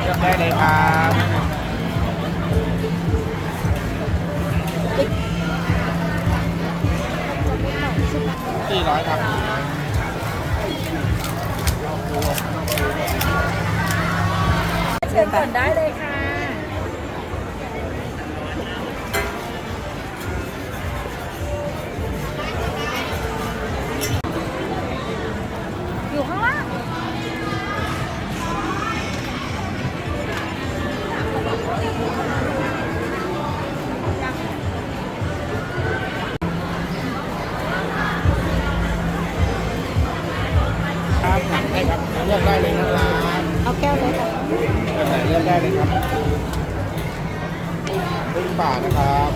เลือกได้เลยครับสี่ร้อยครับเชิญก่อนได้เลยค่ะอยู่ข้างล่าง เลือกได้เลยนะครับเอาแก้วเลยค่ะแบบไหนเลือกได้เลยครับครึ่งบาทนะครับ